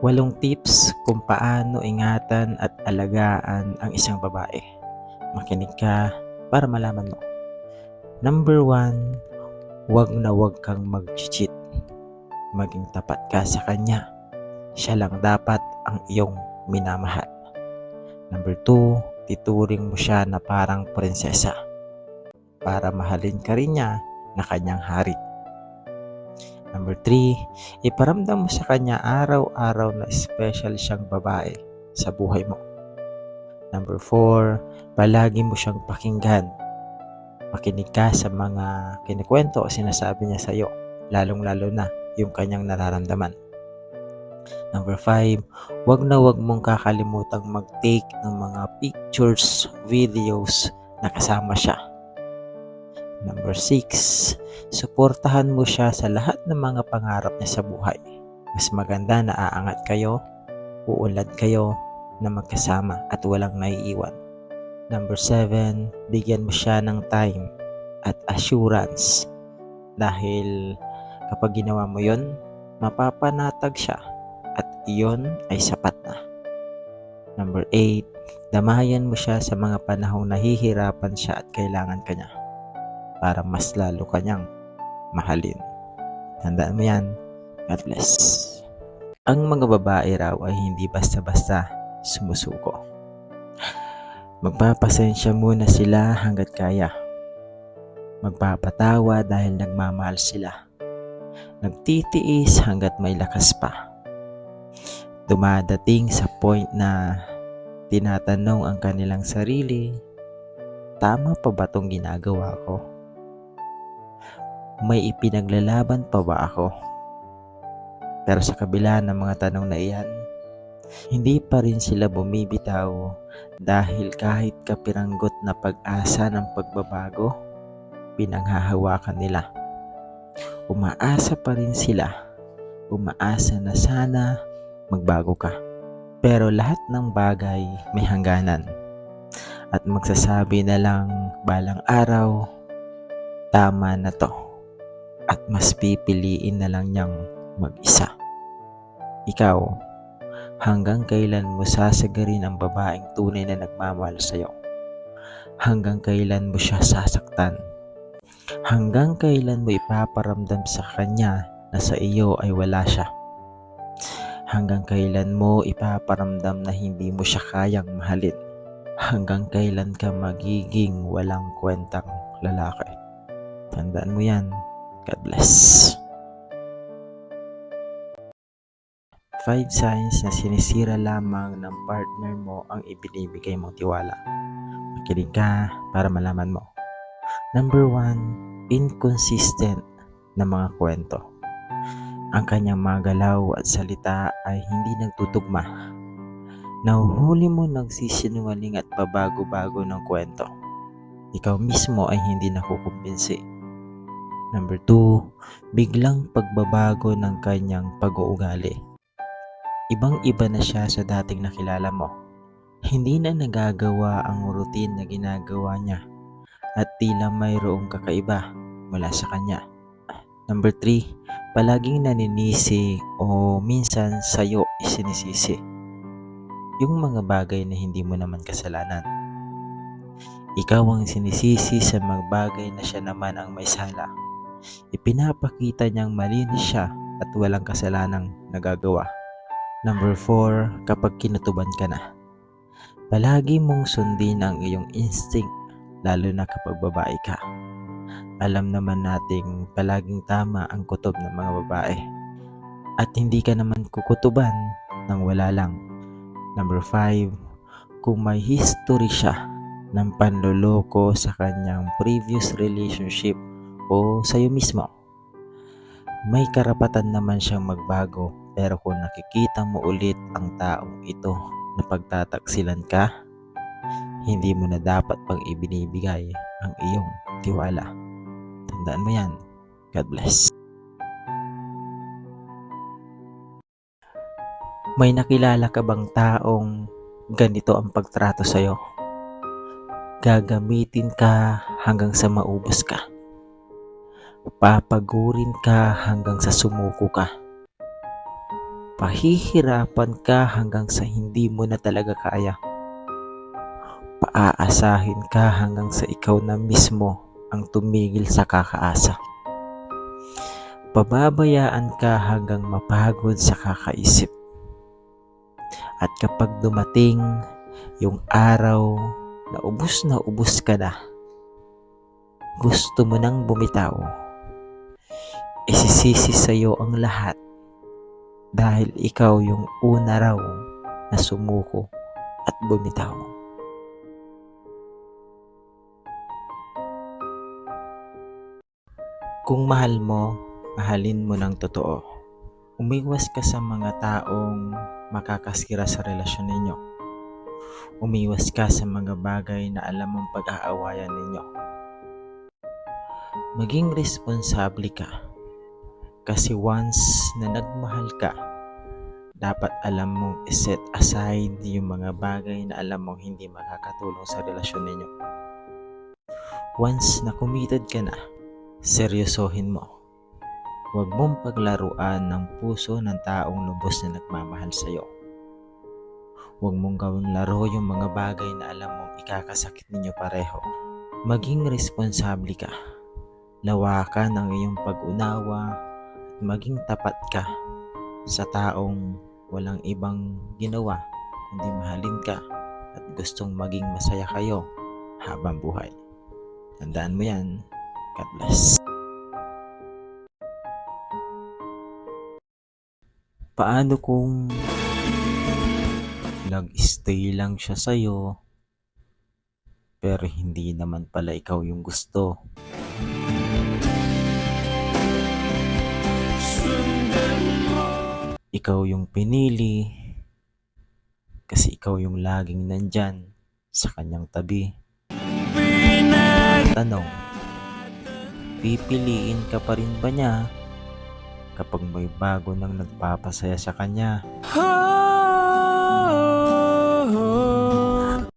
Walong tips kung paano ingatan at alagaan ang isang babae. Makinig ka para malaman mo. Number one, wag na wag kang mag-cheat. Maging tapat ka sa kanya. Siya lang dapat ang iyong minamahal. Number two, tituring mo siya na parang prinsesa. Para mahalin ka rin niya na kanyang hari. Number 3, iparamdam mo sa kanya araw-araw na special siyang babae sa buhay mo. Number 4, palagi mo siyang pakinggan. Makinig ka sa mga kinikwento o sinasabi niya sa iyo, lalong-lalo na yung kanyang nararamdaman. Number 5, wag na wag mong kakalimutang mag-take ng mga pictures, videos na kasama siya. Number 6, suportahan mo siya sa lahat ng mga pangarap niya sa buhay. Mas maganda na aangat kayo, uunlad kayo na magkasama at walang naiiwan. Number 7, bigyan mo siya ng time at assurance dahil kapag ginawa mo yon, mapapanatag siya at iyon ay sapat na. Number 8, damayan mo siya sa mga panahong nahihirapan siya at kailangan ka niya para mas lalo kanyang mahalin. Tandaan mo yan. God bless. Ang mga babae raw ay hindi basta-basta sumusuko. Magpapasensya muna sila hanggat kaya. Magpapatawa dahil nagmamahal sila. Nagtitiis hanggat may lakas pa. Dumadating sa point na tinatanong ang kanilang sarili, tama pa ba tong ginagawa ko? May ipinaglalaban pa ba ako? Pero sa kabila ng mga tanong na iyan, hindi pa rin sila bumibitaw dahil kahit kapiranggot na pag-asa ng pagbabago, pinanghahawakan nila. Umaasa pa rin sila, umaasa na sana magbago ka. Pero lahat ng bagay may hangganan at magsasabi na lang balang araw, tama na to at mas pipiliin na lang niyang mag-isa. Ikaw, hanggang kailan mo sasagarin ang babaeng tunay na nagmamahal sa iyo? Hanggang kailan mo siya sasaktan? Hanggang kailan mo ipaparamdam sa kanya na sa iyo ay wala siya? Hanggang kailan mo ipaparamdam na hindi mo siya kayang mahalin? Hanggang kailan ka magiging walang kwentang lalaki? Tandaan mo yan. God bless. Five signs na sinisira lamang ng partner mo ang ibinibigay mong tiwala. Makinig ka para malaman mo. Number one, inconsistent na mga kwento. Ang kanyang mga galaw at salita ay hindi nagtutugma. Nahuhuli mo nagsisinungaling at pabago-bago ng kwento. Ikaw mismo ay hindi nakukumbinsi Number 2, biglang pagbabago ng kanyang pag-uugali. Ibang-iba na siya sa dating nakilala mo. Hindi na nagagawa ang routine na ginagawa niya at tila mayroong kakaiba mula sa kanya. Number 3, palaging naninisi o minsan sayo isinisisi. Yung mga bagay na hindi mo naman kasalanan. Ikaw ang sinisisi sa mga bagay na siya naman ang may sala ipinapakita niyang malinis siya at walang kasalanang nagagawa. Number 4, kapag kinutuban ka na. Palagi mong sundin ang iyong instinct, lalo na kapag babae ka. Alam naman nating palaging tama ang kutob ng mga babae. At hindi ka naman kukutuban nang wala lang. Number 5, kung may history siya ng panloloko sa kanyang previous relationship o sa iyo mismo. May karapatan naman siyang magbago pero kung nakikita mo ulit ang taong ito na pagtataksilan ka, hindi mo na dapat pang ibinibigay ang iyong tiwala. Tandaan mo yan. God bless. May nakilala ka bang taong ganito ang pagtrato sa'yo? Gagamitin ka hanggang sa maubos ka Papagurin ka hanggang sa sumuko ka. Pahihirapan ka hanggang sa hindi mo na talaga kaya. Paaasahin ka hanggang sa ikaw na mismo ang tumigil sa kakaasa. Pababayaan ka hanggang mapagod sa kakaisip. At kapag dumating yung araw na ubus na ubus ka na, gusto mo nang bumitaw, isisisi sa'yo ang lahat dahil ikaw yung una raw na sumuko at bumitaw. Kung mahal mo, mahalin mo ng totoo. Umiwas ka sa mga taong makakasira sa relasyon ninyo. Umiwas ka sa mga bagay na alam mong pag-aawayan ninyo. Maging responsable ka. Kasi once na nagmahal ka, dapat alam mong iset aside yung mga bagay na alam mong hindi makakatulong sa relasyon ninyo. Once na committed ka na, seryosohin mo. Huwag mong paglaruan ng puso ng taong lubos na nagmamahal sa'yo. Huwag mong gawing laro yung mga bagay na alam mong ikakasakit ninyo pareho. Maging responsable ka. Lawakan ang iyong pag-unawa maging tapat ka sa taong walang ibang ginawa kundi mahalin ka at gustong maging masaya kayo habang buhay. Tandaan mo yan. God bless. Paano kung nag-stay lang siya sa'yo pero hindi naman pala ikaw yung gusto? Ikaw yung pinili kasi ikaw yung laging nandyan sa kanyang tabi. Tanong, pipiliin ka pa rin ba niya kapag may bago nang nagpapasaya sa kanya?